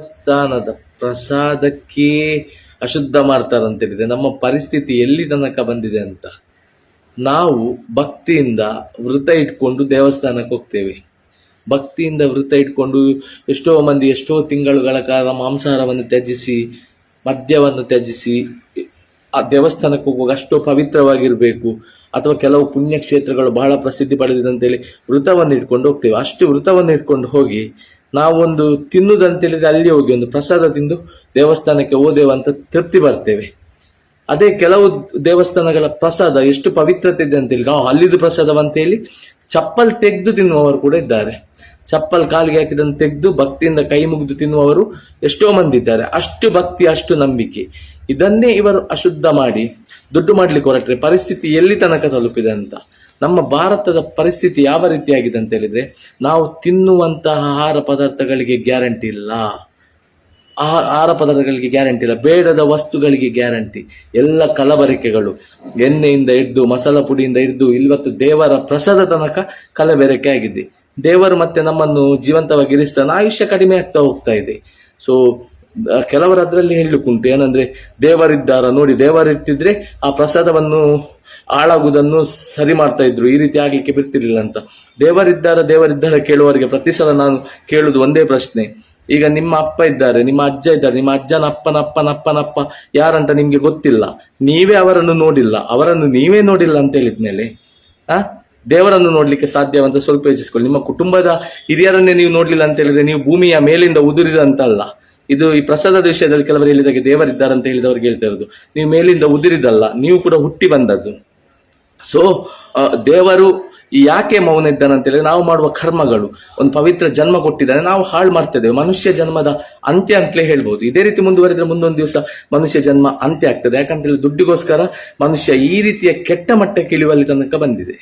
ದೇವಸ್ಥಾನದ ಪ್ರಸಾದಕ್ಕೆ ಅಶುದ್ಧ ಮಾಡ್ತಾರಂತೇಳಿದ್ರೆ ನಮ್ಮ ಪರಿಸ್ಥಿತಿ ಎಲ್ಲಿ ತನಕ ಬಂದಿದೆ ಅಂತ? ನಾವು ಭಕ್ತಿಯಿಂದ ವೃತ ಇಟ್ಕೊಂಡು ದೇವಸ್ಥಾನಕ್ಕೆ ಹೋಗ್ತೇವೆ. ಭಕ್ತಿಯಿಂದ ವೃತ ಇಟ್ಕೊಂಡು ಎಷ್ಟೋ ಮಂದಿ ಎಷ್ಟೋ ತಿಂಗಳುಗಳ ಕಾಲ ಮಾಂಸಾಹಾರವನ್ನು ತ್ಯಜಿಸಿ, ಮದ್ಯವನ್ನು ತ್ಯಜಿಸಿ, ಆ ದೇವಸ್ಥಾನಕ್ಕೆ ಹೋಗುವಾಗ ಅಷ್ಟೋ ಪವಿತ್ರವಾಗಿರಬೇಕು. ಅಥವಾ ಕೆಲವು ಪುಣ್ಯಕ್ಷೇತ್ರಗಳು ಬಹಳ ಪ್ರಸಿದ್ಧಿ ಪಡೆದಿದೆ ಅಂತೇಳಿ ವೃತವನ್ನು ಇಟ್ಕೊಂಡು ಹೋಗ್ತೇವೆ. ಅಷ್ಟು ವೃತವನ್ನು ಇಟ್ಕೊಂಡು ಹೋಗಿ ನಾವೊಂದು ತಿನ್ನುದಂತೇಳಿದ್ರೆ ಅಲ್ಲಿ ಹೋಗಿ ಒಂದು ಪ್ರಸಾದ ತಿಂದು ದೇವಸ್ಥಾನಕ್ಕೆ ಹೋದೆವು ಅಂತ ತೃಪ್ತಿ ಬರ್ತೇವೆ ಅದೇ ಕೆಲವು ದೇವಸ್ಥಾನಗಳ ಪ್ರಸಾದ ಎಷ್ಟು ಪವಿತ್ರತೆ ಇದೆ ಅಂತೇಳಿ ನಾವು ಅಲ್ಲಿದ್ದು ಪ್ರಸಾದವಂತೇಳಿ ಚಪ್ಪಲ್ ತೆಗೆದು ತಿನ್ನುವವರು ಕೂಡ ಇದ್ದಾರೆ. ಚಪ್ಪಲ್ ಕಾಲಿಗೆ ಹಾಕಿದನ್ನು ತೆಗೆದು ಭಕ್ತಿಯಿಂದ ಕೈ ಮುಗಿದು ತಿನ್ನುವವರು ಎಷ್ಟೋ ಮಂದಿ ಇದ್ದಾರೆ. ಅಷ್ಟು ಭಕ್ತಿ, ಅಷ್ಟು ನಂಬಿಕೆ. ಇದನ್ನೇ ಇವರು ಅಶುದ್ಧ ಮಾಡಿ, ದುಡ್ಡು ಮಾಡ್ಲಿಕ್ಕೆ ಹೊರಟ್ರೆ ಪರಿಸ್ಥಿತಿ ಎಲ್ಲಿ ತನಕ ತಲುಪಿದೆ ಅಂತ. ನಮ್ಮ ಭಾರತದ ಪರಿಸ್ಥಿತಿ ಯಾವ ರೀತಿಯಾಗಿದೆ ಅಂತ ಹೇಳಿದ್ರೆ, ನಾವು ತಿನ್ನುವಂತಹ ಆಹಾರ ಪದಾರ್ಥಗಳಿಗೆ ಗ್ಯಾರಂಟಿ ಇಲ್ಲ. ಆಹಾ- ಆಹಾರ ಪದಾರ್ಥಗಳಿಗೆ ಗ್ಯಾರಂಟಿ ಇಲ್ಲ. ಬೇಡದ ವಸ್ತುಗಳಿಗೆ ಗ್ಯಾರಂಟಿ. ಎಲ್ಲ ಕಲಬೆರಕೆಗಳು. ಎಣ್ಣೆಯಿಂದ ಹಿಡ್ದು, ಮಸಾಲ ಪುಡಿಯಿಂದ ಹಿಡ್ದು ಇವತ್ತು ದೇವರ ಪ್ರಸಾದ ತನಕ ಕಲಬೆರಕೆ ಆಗಿದೆ. ದೇವರು ಮತ್ತೆ ನಮ್ಮನ್ನು ಜೀವಂತವಾಗಿ ಇರಿಸ್ತಾನೆ ಆಯುಷ್ಯ ಕಡಿಮೆ ಆಗ್ತಾ ಹೋಗ್ತಾ ಇದೆ. ಸೊ ಕೆಲವರು ಅದರಲ್ಲಿ ಹೇಳಲಿಕ್ಕುಂಟು. ಏನಂದ್ರೆ, ದೇವರಿದ್ದಾರ ನೋಡಿ, ದೇವರಿರ್ತಿದ್ರೆ ಆ ಪ್ರಸಾದವನ್ನು ಹಾಳಾಗುವುದನ್ನು ಸರಿ ಮಾಡ್ತಾ ಇದ್ರು. ಈ ರೀತಿ ಆಗ್ಲಿಕ್ಕೆ ಬಿಡ್ತಿರ್ಲಿಲ್ಲ ಅಂತ. ದೇವರಿದ್ದಾರ ದೇವರಿದ್ದಾರ ಕೇಳುವವರಿಗೆ ಪ್ರತಿ ಸಲ ನಾನು ಕೇಳುದು ಒಂದೇ ಪ್ರಶ್ನೆ. ಈಗ ನಿಮ್ಮ ಅಪ್ಪ ಇದ್ದಾರೆ, ನಿಮ್ಮ ಅಜ್ಜ ಇದ್ದಾರೆ, ನಿಮ್ಮ ಅಜ್ಜನ ಅಪ್ಪನ ಅಪ್ಪನ ಯಾರಂತ ನಿಮ್ಗೆ ಗೊತ್ತಿಲ್ಲ. ನೀವೇ ಅವರನ್ನು ನೋಡಿಲ್ಲ. ಅವರನ್ನು ನೀವೇ ನೋಡಿಲ್ಲ ಅಂತ ಹೇಳಿದ್ಮೇಲೆ ಆ, ದೇವರನ್ನು ನೋಡ್ಲಿಕ್ಕೆ ಸಾಧ್ಯವಂತ ಸ್ವಲ್ಪ ಯೋಚಿಸ್ಕೊಳ್ಳಿ. ನಿಮ್ಮ ಕುಟುಂಬದ ಹಿರಿಯರನ್ನೇ ನೀವು ನೋಡ್ಲಿಲ್ಲ ಅಂತ ಹೇಳಿದ್ರೆ ನೀವು ಭೂಮಿಯ ಮೇಲಿಂದ ಉದುರಿದಂತಲ್ಲ. ಇದು ಈ ಪ್ರಸಾದದ ವಿಷಯದಲ್ಲಿ ಕೆಲವರು ಹೇಳಿದಾಗೆ ದೇವರಿದ್ದಾರೆ ಅಂತ ಹೇಳಿದವ್ರಿಗೆ ಹೇಳ್ತಾ ಇರೋದು. ನೀವು ಮೇಲಿಂದ ಉದುರಿದಲ್ಲ, ನೀವು ಕೂಡ ಹುಟ್ಟಿ ಬಂದದ್ದು. ಸೊ ದೇವರು ಯಾಕೆ ಮೌನ ಇದ್ದಾನೆ ಹೇಳಿದ್ರೆ ನಾವು ಮಾಡುವ ಕರ್ಮಗಳು. ಒಂದು ಪವಿತ್ರ ಜನ್ಮ ಕೊಟ್ಟಿದ್ದಾನೆ, ನಾವು ಹಾಳು ಮಾಡ್ತಿದ್ದೇವೆ. ಮನುಷ್ಯ ಜನ್ಮದ ಅಂತ್ಯ ಅಂತಲೇ ಹೇಳ್ಬೋದು. ಇದೇ ರೀತಿ ಮುಂದುವರಿದ್ರೆ ಮುಂದೊಂದು ದಿವಸ ಮನುಷ್ಯ ಜನ್ಮ ಅಂತ್ಯ ಆಗ್ತದೆ. ಯಾಕಂತ ಹೇಳಿ ದುಡ್ಡಿಗೋಸ್ಕರ ಮನುಷ್ಯ ಈ ರೀತಿಯ ಕೆಟ್ಟ ಮಟ್ಟಕ್ಕೆ ಇಳಿಯುವಲ್ಲಿ ತನಕ ಬಂದಿದೆ.